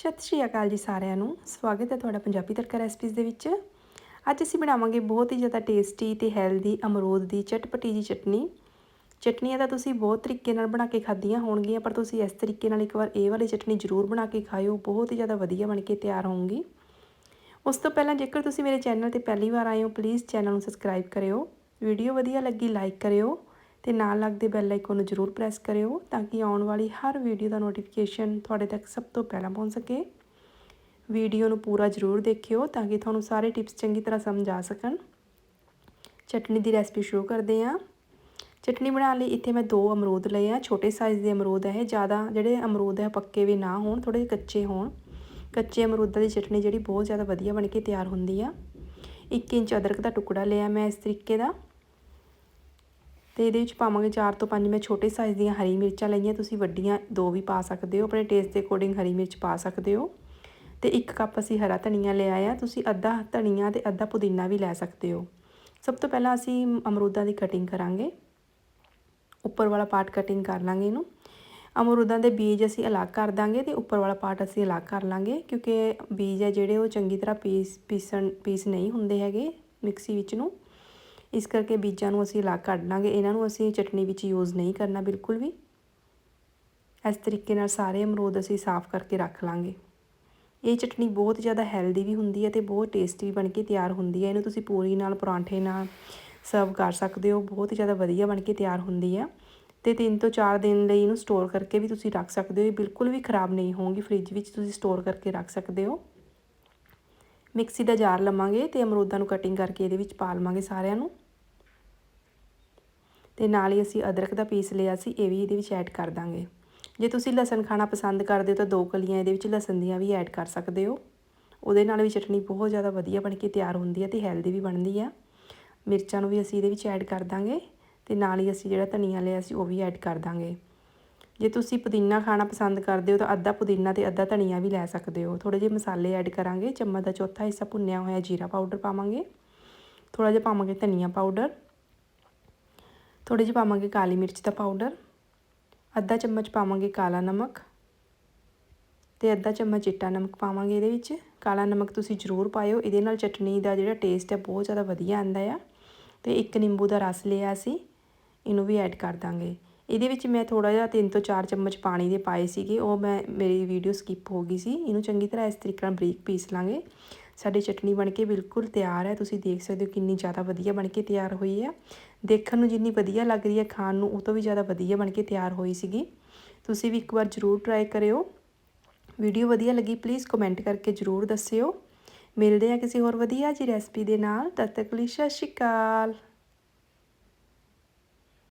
ਸਤਿ ਸ਼੍ਰੀ ਅਕਾਲ ਜੀ ਸਾਰਿਆਂ ਨੂੰ। ਸਵਾਗਤ ਹੈ ਤੁਹਾਡਾ ਪੰਜਾਬੀ ਤੜਕਾ ਰੈਸਪੀਜ਼ ਦੇ ਵਿੱਚ। ਅੱਜ ਅਸੀਂ ਬਣਾਵਾਂਗੇ ਬਹੁਤ ਹੀ ਜ਼ਿਆਦਾ ਟੇਸਟੀ ਤੇ ਹੈਲਦੀ ਅਮਰੂਦ ਦੀ ਚਟਪਟੀ ਜੀ ਚਟਨੀ। ਚਟਨੀਆਂ ਤਾਂ ਤੁਸੀਂ ਬਹੁਤ ਤਰੀਕੇ ਨਾਲ ਬਣਾ ਕੇ ਖਾਧੀਆਂ ਹੋਣਗੀਆਂ, ਪਰ ਤੁਸੀਂ ਇਸ ਤਰੀਕੇ ਨਾਲ ਇੱਕ ਵਾਰ ਇਹ ਵਾਲੀ ਚਟਨੀ ਜ਼ਰੂਰ ਬਣਾ ਕੇ ਖਾਇਓ। ਬਹੁਤ ਹੀ ਜ਼ਿਆਦਾ ਵਧੀਆ ਬਣ ਕੇ ਤਿਆਰ ਹੋਊਗੀ। ਉਸ ਤੋਂ ਪਹਿਲਾਂ ਜੇਕਰ ਤੁਸੀਂ ਮੇਰੇ ਚੈਨਲ ਤੇ ਪਹਿਲੀ ਵਾਰ ਆਏ ਹੋ ਪਲੀਜ਼ ਚੈਨਲ ਨੂੰ ਸਬਸਕ੍ਰਾਈਬ ਕਰਿਓ। ਵੀਡੀਓ ਵਧੀਆ ਲੱਗੀ ਲਾਈਕ ਕਰਿਓ। ਤੇ ਨਾਲ ਲੱਗਦੇ ਬੈਲ ਆਈਕਨ ਨੂੰ ਜ਼ਰੂਰ ਪ੍ਰੈਸ ਕਰਿਓ ਤਾਂ ਕਿ ਆਉਣ ਵਾਲੀ ਹਰ ਵੀਡੀਓ ਦਾ ਨੋਟੀਫਿਕੇਸ਼ਨ ਤੁਹਾਡੇ ਤੱਕ ਸਭ ਤੋਂ ਪਹਿਲਾਂ ਪਹੁੰਚ ਸਕੇ। ਵੀਡੀਓ ਨੂੰ ਪੂਰਾ ਜ਼ਰੂਰ ਦੇਖਿਓ ਤਾਂ ਕਿ ਤੁਹਾਨੂੰ ਸਾਰੇ ਟਿਪਸ ਚੰਗੀ ਤਰ੍ਹਾਂ ਸਮਝ ਆ ਸਕਣ। ਚਟਨੀ ਦੀ ਰੈਸਪੀ ਸ਼ੁਰੂ ਕਰਦੇ ਹਾਂ। ਚਟਨੀ ਬਣਾਉਣ ਲਈ ਇੱਥੇ ਮੈਂ ਦੋ ਅਮਰੂਦ ਲਏ ਆ, ਛੋਟੇ ਸਾਈਜ਼ ਦੇ ਅਮਰੂਦ ਹੈ ਜ਼ਿਆਦਾ ਜਿਹੜੇ ਅਮਰੂਦ ਹੈ ਪੱਕੇ ਵੀ ਨਾ ਹੋਣ ਥੋੜੇ ਕੱਚੇ ਹੋਣ। ਕੱਚੇ ਅਮਰੂਦਾਂ ਦੀ ਚਟਨੀ ਜਿਹੜੀ ਬਹੁਤ ਜ਼ਿਆਦਾ ਵਧੀਆ ਬਣ ਕੇ ਤਿਆਰ ਹੁੰਦੀ ਆ। 1 ਇੰਚ ਅਦਰਕ ਦਾ ਟੁਕੜਾ ਲਿਆ ਮੈਂ ਇਸ ਤਰੀਕੇ ਦਾ। ਤੇ ਇਹਦੇ ਵਿੱਚ ਪਾਵਾਂਗੇ 4 ਤੋਂ 5 ਮੈਂ ਛੋਟੇ ਸਾਈਜ਼ ਦੀਆਂ ਹਰੀ ਮਿਰਚਾਂ ਲਈਆਂ, ਤੁਸੀਂ ਵੱਡੀਆਂ ਦੋ ਵੀ ਪਾ ਸਕਦੇ ਹੋ, ਆਪਣੇ ਟੇਸਟ ਦੇ ਅਕੋਰਡਿੰਗ ਹਰੀ ਮਿਰਚ ਪਾ ਸਕਦੇ ਹੋ। ਤੇ ਇੱਕ ਕੱਪ ਅਸੀਂ ਹਰਾ ਧਨੀਆ ਲਿਆ ਆ, ਤੁਸੀਂ ਅੱਧਾ ਧਨੀਆ ਤੇ ਅੱਧਾ ਪੁਦੀਨਾ ਵੀ ਲੈ ਸਕਦੇ ਹੋ। ਸਭ ਤੋਂ ਪਹਿਲਾਂ ਅਸੀਂ ਅਮਰੂਦਾਂ ਦੀ ਕਟਿੰਗ ਕਰਾਂਗੇ। ਉੱਪਰ ਵਾਲਾ ਪਾਰਟ ਕਟਿੰਗ ਕਰ ਲਾਂਗੇ ਇਹਨੂੰ। ਅਮਰੂਦਾਂ ਦੇ ਬੀਜ ਅਸੀਂ ਅਲੱਗ ਕਰ ਦਾਂਗੇ ਤੇ ਉੱਪਰ ਵਾਲਾ ਪਾਰਟ ਅਸੀਂ ਅਲੱਗ ਕਰ ਲਾਂਗੇ, ਕਿਉਂਕਿ ਬੀਜ ਹੈ ਜਿਹੜੇ ਉਹ ਚੰਗੀ ਤਰ੍ਹਾਂ ਪੀਸ, ਪੀਸਣ, ਪੀਸ ਨਹੀਂ ਹੁੰਦੇ ਹੈਗੇ ਮਿਕਸੀ ਵਿੱਚ ਨੂੰ। ਇਸ ਕਰਕੇ ਬੀਜਾਂ ਨੂੰ ਅਸੀਂ ਅਲੱਗ ਕੱਢ ਲਾਂਗੇ। ਇਹਨਾਂ ਨੂੰ ਅਸੀਂ ਚਟਨੀ ਵਿੱਚ ਯੂਜ਼ ਨਹੀਂ ਕਰਨਾ ਬਿਲਕੁਲ ਵੀ। ਇਸ ਤਰੀਕੇ ਨਾਲ ਸਾਰੇ ਅਮਰੂਦ ਅਸੀਂ ਸਾਫ਼ ਕਰਕੇ ਰੱਖ ਲਾਂਗੇ। ਇਹ ਚਟਨੀ ਬਹੁਤ ਜ਼ਿਆਦਾ ਹੈਲਦੀ ਵੀ ਹੁੰਦੀ ਹੈ ਤੇ ਬਹੁਤ ਟੇਸਟੀ ਬਣ ਕੇ ਤਿਆਰ ਹੁੰਦੀ ਹੈ। ਇਹਨੂੰ ਤੁਸੀਂ ਪੂਰੀ ਨਾਲ ਪਰਾਂਠੇ ਨਾਲ ਸਰਵ ਕਰ ਸਕਦੇ ਹੋ। ਬਹੁਤ ਜ਼ਿਆਦਾ ਵਧੀਆ ਬਣ ਕੇ ਤਿਆਰ ਹੁੰਦੀ ਹੈ। ਤੇ 3 ਤੋਂ 4 ਦਿਨ ਲਈ ਇਹਨੂੰ ਸਟੋਰ ਕਰਕੇ ਵੀ ਤੁਸੀਂ ਰੱਖ ਸਕਦੇ ਹੋ। ਇਹ ਬਿਲਕੁਲ ਵੀ ਖਰਾਬ ਨਹੀਂ ਹੋਊਗੀ। ਫ੍ਰਿਜ ਵਿੱਚ ਤੁਸੀਂ ਸਟੋਰ ਕਰਕੇ ਰੱਖ ਸਕਦੇ ਹੋ। ਮਿਕਸੀ ਦਾ ਜਾਰ ਲਵਾਂਗੇ ਤੇ ਅਮਰੂਦਾਂ ਨੂੰ ਕਟਿੰਗ ਕਰਕੇ ਇਹਦੇ ਵਿੱਚ ਪਾ ਲਵਾਂਗੇ ਸਾਰਿਆਂ ਨੂੰ। ਤੇ ਨਾਲ ਹੀ ਅਸੀਂ ਅਦਰਕ ਦਾ ਪੀਸ ਲਿਆ ਸੀ, ਇਹ ਵੀ ਇਹਦੇ ਵਿੱਚ ਐਡ ਕਰ ਦਾਂਗੇ। ਜੇ ਤੁਸੀਂ ਲਸਣ ਖਾਣਾ ਪਸੰਦ ਕਰਦੇ ਹੋ ਤਾਂ ਦੋ ਕਲੀਆਂ ਇਹਦੇ ਵਿੱਚ ਲਸਣ ਦੀਆਂ ਵੀ ਐਡ ਕਰ ਸਕਦੇ ਹੋ। ਉਹਦੇ ਨਾਲ ਵੀ ਚਟਨੀ ਬਹੁਤ ਜ਼ਿਆਦਾ ਵਧੀਆ ਬਣ ਕੇ ਤਿਆਰ ਹੁੰਦੀ ਹੈ ਤੇ ਹੈਲਦੀ ਵੀ ਬਣਦੀ ਆ। ਮਿਰਚਾਂ ਨੂੰ ਵੀ ਅਸੀਂ ਇਹਦੇ ਵਿੱਚ ਐਡ ਕਰ ਦਾਂਗੇ ਤੇ ਨਾਲ ਹੀ ਅਸੀਂ ਜਿਹੜਾ ਧਨੀਆ ਲਿਆ ਸੀ ਉਹ ਵੀ ਐਡ ਕਰ ਦਾਂਗੇ। ਜੇ ਤੁਸੀਂ ਪੁਦੀਨਾ ਖਾਣਾ ਪਸੰਦ ਕਰਦੇ ਹੋ ਤਾਂ ਅੱਧਾ ਪੁਦੀਨਾ ਤੇ ਅੱਧਾ ਧਨੀਆ ਵੀ ਲੈ ਸਕਦੇ ਹੋ। ਥੋੜੇ ਜਿਹੇ ਮਸਾਲੇ ਐਡ ਕਰਾਂਗੇ, ਚਮਚ ਦਾ ਚੌਥਾ ਹਿੱਸਾ ਭੁੰਨਿਆ ਹੋਇਆ ਜੀਰਾ ਪਾਊਡਰ ਪਾਵਾਂਗੇ। ਥੋੜਾ ਜਿਹਾ ਪਾਵਾਂਗੇ ਧਨੀਆ ਪਾਊਡਰ। ਥੋੜੇ ਜਿਹਾ ਪਾਵਾਂਗੇ ਕਾਲੀ ਮਿਰਚ ਦਾ ਪਾਊਡਰ ਅੱਧਾ ਚਮਚ ਪਾਵਾਂਗੇ ਕਾਲਾ ਨਮਕ ਤੇ ਅੱਧਾ ਚਮਚ ਚਿੱਟਾ ਨਮਕ ਪਾਵਾਂਗੇ ਇਹਦੇ ਵਿੱਚ। ਕਾਲਾ ਨਮਕ ਤੁਸੀਂ ਜ਼ਰੂਰ ਪਾਇਓ, ਇਹਦੇ ਨਾਲ ਚਟਨੀ ਦਾ ਜਿਹੜਾ ਟੇਸਟ ਹੈ ਬਹੁਤ ਜ਼ਿਆਦਾ ਵਧੀਆ ਆਂਦਾ ਆ। ਤੇ ਇੱਕ ਨਿੰਬੂ ਦਾ ਰਸ ਲਿਆ ਸੀ ਇਹਨੂੰ ਵੀ ਐਡ ਕਰ ਦਾਂਗੇ। ਇਹਦੇ ਵਿੱਚ ਮੈਂ ਥੋੜਾ ਜਿਹਾ 3 ਤੋਂ 4 ਚਮਚ ਪਾਣੀ ਦੇ ਪਾਏ ਸੀਗੇ, ਉਹ ਮੈਂ ਮੇਰੀ ਵੀਡੀਓ ਸਕਿਪ ਹੋ ਗਈ ਸੀ। ਇਹਨੂੰ ਚੰਗੀ ਤਰ੍ਹਾਂ ਇਸ ਤਰੀਕੇ ਨਾਲ ਬਰੀਕ ਪੀਸ ਲਾਂਗੇ। ਸਾਡੀ ਚਟਨੀ ਬਣ ਕੇ ਬਿਲਕੁਲ ਤਿਆਰ ਹੈ। ਤੁਸੀਂ ਦੇਖ ਸਕਦੇ ਹੋ ਕਿੰਨੀ ਜ਼ਿਆਦਾ ਵਧੀਆ ਬਣ ਕੇ ਤਿਆਰ ਹੋਈ ਹੈ। ਦੇਖਣ ਨੂੰ ਜਿੰਨੀ ਵਧੀਆ ਲੱਗ ਰਹੀ ਹੈ ਖਾਣ ਨੂੰ, ਉਹ ਤੋਂ ਵੀ ਜ਼ਿਆਦਾ ਵਧੀਆ ਬਣ ਕੇ ਤਿਆਰ ਹੋਈ ਸੀਗੀ। ਤੁਸੀਂ ਵੀ ਇੱਕ ਵਾਰ ਜ਼ਰੂਰ ਟਰਾਈ ਕਰਿਓ। ਵੀਡੀਓ ਵਧੀਆ ਲੱਗੀ ਪਲੀਜ਼ ਕਮੈਂਟ ਕਰਕੇ ਜ਼ਰੂਰ ਦੱਸਿਓ। ਮਿਲਦੇ ਆ ਕਿਸੇ ਹੋਰ ਵਧੀਆ ਜੀ ਰੈਸਪੀ ਦੇ ਨਾਲ। ਤਦ ਤੱਕ ਲਈ ਸਤਿ ਸ਼੍ਰੀ ਅਕਾਲ।